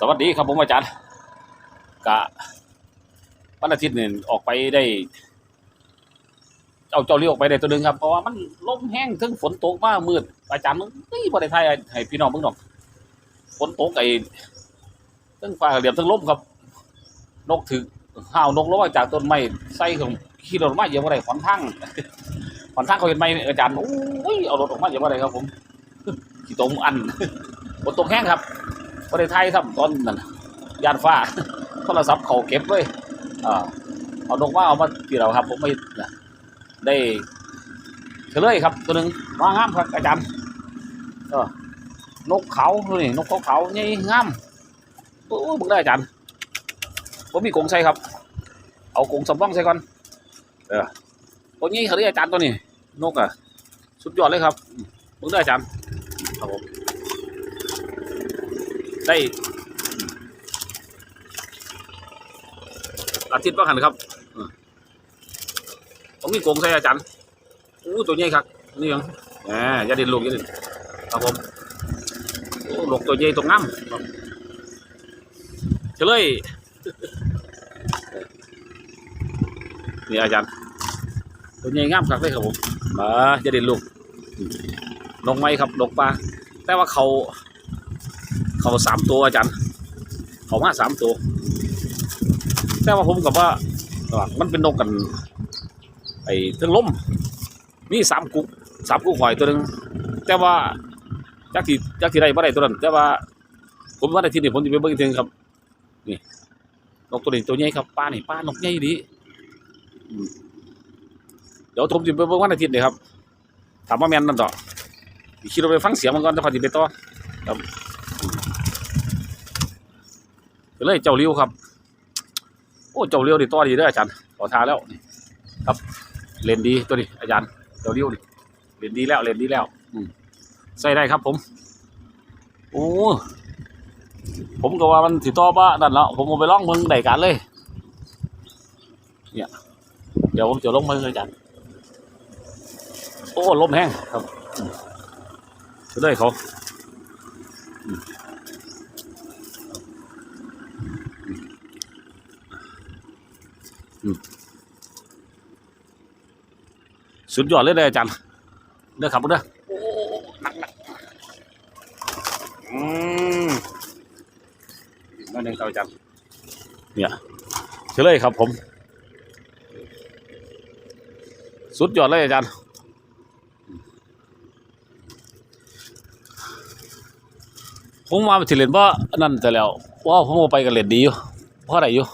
สวัสดีครับผมอาจารย์กะวันอาทิตย์นี่ออกไปได้เอาเจ้าเลี้ยวออกไปได้ตัวหนึงครับ เพราะว่ามันลมแห้งถึงฝนตกมากมืดอาจารย์มันนี่บ่ได้ทยให้พี่น้องเบิ่งดอกฝนตกไอ้ทั้งฟ้าเหลี่ยมทั้งลมครับ นกถึกห้าวนกลงมาจากต้นไม้ใส่ของขี่รถมาเยอะบ่ได้ขอนทางขอนทางเขาเห็นไหมอาจารย์โอ้ยเอารถออกมาเยอะบ่ได้ครับ ผมขี่ตรงอันฝนตกแห้งครับ ประเทศไทยครับตอนนั้นยานฟ้าโทรศัพท์เขาเก็บไว้อ่าเอานกว่าเอามาที่เราครับ ผมไม่ได้เฉลยครับ ตัวหนึ่งว่างามครับอาจารย์เออนกเขาตัวนี่นกเขาเขาใหญ่งามโอ้บึงได้อาจารย์ผมมีกงใส่ครับ เอากงสำรองใส่ก่อนเออตัวนี้เขาเรียกอาจารย์ตัวนี้ นกอะสุดยอดเลยครับบึงได้อาจารย์ครับผม ได้อาทิตย์ว่าหันครับผมมีโกงใส่อาจารย์อู้ตัวใหญ่ครับนี่ยังแหมอย่าดินลูกอย่าดินครับผมลูกตัวใหญ่ตัวงามครับเฉลยนี่อาจารย์ตัวใหญ่งามครับเลยครับผมมาอย่าดินลูกนกไม้ครับนกปลาแต่ว่าเขา เขาสามตัวอาจารย์เขามาสามตัว แต่ว่าผมกับว่ามันเป็นนกกัน ไอ้เทิงล้มมีสามกุกสามกุกหอยตัวหนึ่งแต่ว่าจักที่จักที่ใดบ่ได้ตัวนั้นแต่ว่า ผมว่าในที่นี้ผมจะไปเบิ่งอีกทีครับ นี่นกตัวนี้ตัวใหญ่ครับป้านี่ป้านกใหญ่ดีเดี๋ยวผมจะไปเบิ่งวันอาทิตย์นี่ครับถามว่าแมนนั่นดอกขี่รถไปฟังเสียงมันก่อนแล้วพอจะไปต่อ ก็เลยเจ้าเลี้ยวครับ โอ้เจ้าเลี้ยวนี่ต่อดีด้ออาจารย์ขอทาแล้วนี่ครับเล่นดีตัวนี้อาจารย์เจ้าเลี้ยวนี่เล่นดีแล้วเล่นดีแล้วอืมใส่ได้ครับผม โอ้ผมก็ว่ามันสิต่อบ้านั่นแล้วผมเอาไปล่องเมืองได้การเลย เนี่ย เดี๋ยวผมจะลงมืออาจารย์โอ้ลมแห้งครับอืมจะได้เขา สุดยอดเลยเด้อาจารย์เด้อครับเด้อโอ้หนักหนักอืมนั่นเองครับอาจารย์เนี่ยเฉลยครับผม สุดยอดเลยอาจารย์ผมมาถึงเล่นว่านั่นแต่แล้วว่าผมเอาไปกันเล่นดีอยู่เพราะอะไรอยู่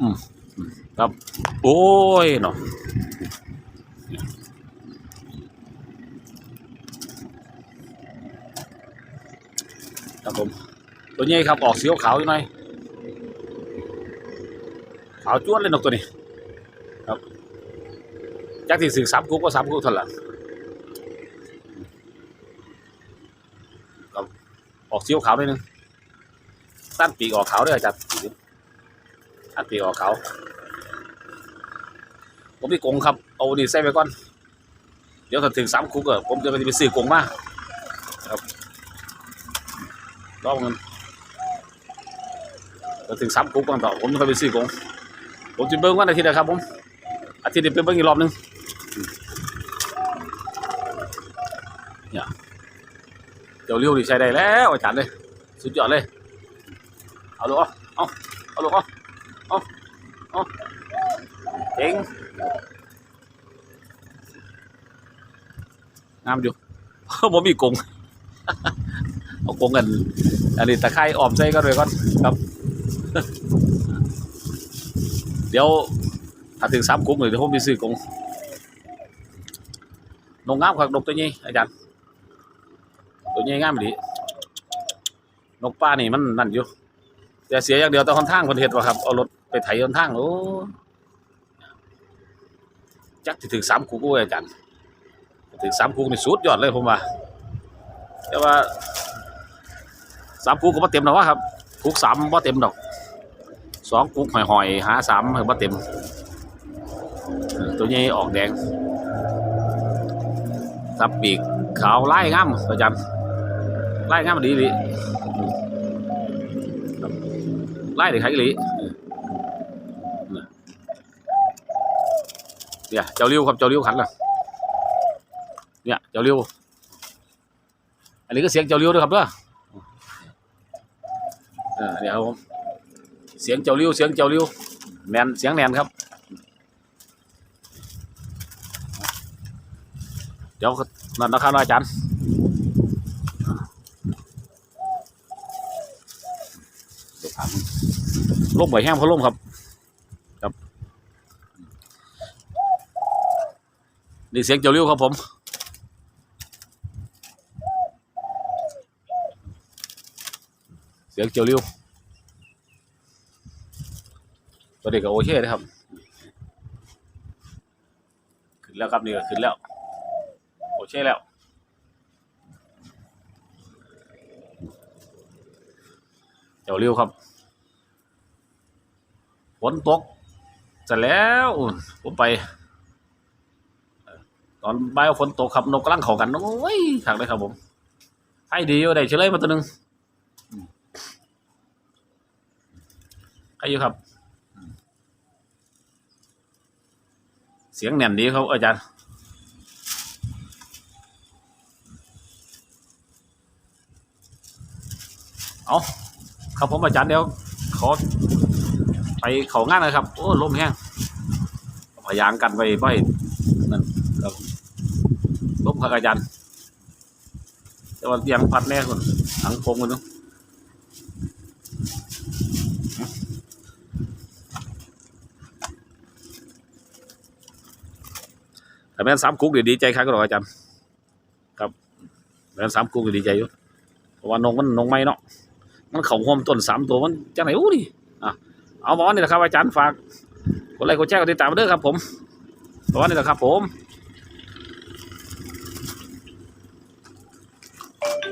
อืมครับ โอ้ยเนาะครับผมตัวนี้ครับออกสีขาวๆอยู่หน่อยขาวจ้วนเลยนกตัวนี้ ครับจากที่สื่อสามกุ๊กก็สามกุ๊กเท่านั้นละครับออกสีขาวๆหนิดนึงตั้นปีกออกขาวด้วยจารย์ตั้นปีกออกขาว ผมมีกงครับ เอาดีใส่ไปก่อน เดี๋ยวถ้าถึงสามคุกอะผมจะไปซื้อกงมารอบเงินจะถึงสามกุ๊กก่อนต่อผมจะไปซื้อกงผมจะเบิ้งวันอาทิตย์นะครับผม อาทิตย์นี้เป็นเบิ้งอีกรอบหนึงเนี่ยเดี๋ยวเลี้ยวดีใช้ได้แล้วอาจารย์เลย สุดยอดเลย เอาลูกเอาเอาเอาลูกเอาเอาเอาเจ๋ง งามอยู่ผมมีกงเอากงกันอันนี้ตะไคร้ออมใส่กันไว้ก่อนครับ เดี๋ยวถ้าถึงสามกุ้งเลยเดี๋ยวผมไปซื้อกงนกงามครับนกตัวนี้อาจารย์ตัวนี้งามดีนกป้านี่มันนั่นอยู่แต่เสียอย่างเดียวแต่คนทางคนเห็ดว่าครับเอารถไปไถคนทางโอ้จักถึงสามกุ้งเว้ยอาจารย์ ถึงสามกุ้งนี่สุดยอดเลยผมว่าแต่ว่าสามกุ๊กก็บ่เต็มหรอกวะครับกุ๊กสามบ่เต็มดอกสองกุ๊กหอยหาสามบ่เต็ม ตัวนี้ออกแดงทับปีกขาวไล่งามอาจารย์ไล่งามดีดีไล่เด็กไข่หลีเนี่ยเจ้าริ้วครับเจ้าริ้วขันล่ะ เนี่ยเจ้าริ้ยวอันนี้ก็เสียงเจ้าริ้ยวด้วยครับเด้อเออเดี๋ยวครับผมเสียงเจ้าริ้ยวเสียงเจ้าริ้ยวแนนเสียงแนนครับ เดี๋ยวนั่นนะครับอาจารย์เดี๋ยวถามลมไหวแห้งเพราะลมครับ ครับ นี่เสียงเจ้าริ้ยวครับผม เสียงเจ้าริ้วตัวเด็กก็โอเคนะครับ ขึ้นแล้วครับนี่ก็ขึ้นแล้ว โอเคแล้วเจ้าเร็วครับฝนตกเสร็จแล้วผมไป ตอนบ่ายฝนตกครับนกกำลังเขอกันโอ้ยถักเลยครับผมให้ดีอยู่ได้เฉลยมาตัวหนึ่งอืม ให้อยู่ครับ เสียงแน่นดีครับอาจารย์เอาครับผมอาจารย์เดี๋ยวขอไปเขางานนะครับ โอ้ลมแห้งพยางกันไปไว้นั่นครับลมครับอาจารย์แต่ว่ายังพัดแน่คนถังโคงกันเน แต่แม่นสามกุ๊กเดี๋ยวดีใจครับก็หรอกอาจารย์ครับแม่นสามกุ๊กเดี๋ยวดีใจอยู่เพราะว่านงมันนงไม่เนาะมันเขาห่วมต้นสามตัวมันจังไหนอู้นี่อะเอาบอกนี่แหละครับอาจารย์ฝากกดไลค์กดแชร์กดติดตามเด้อครับ ผมบอกนี่แหละครับ ผม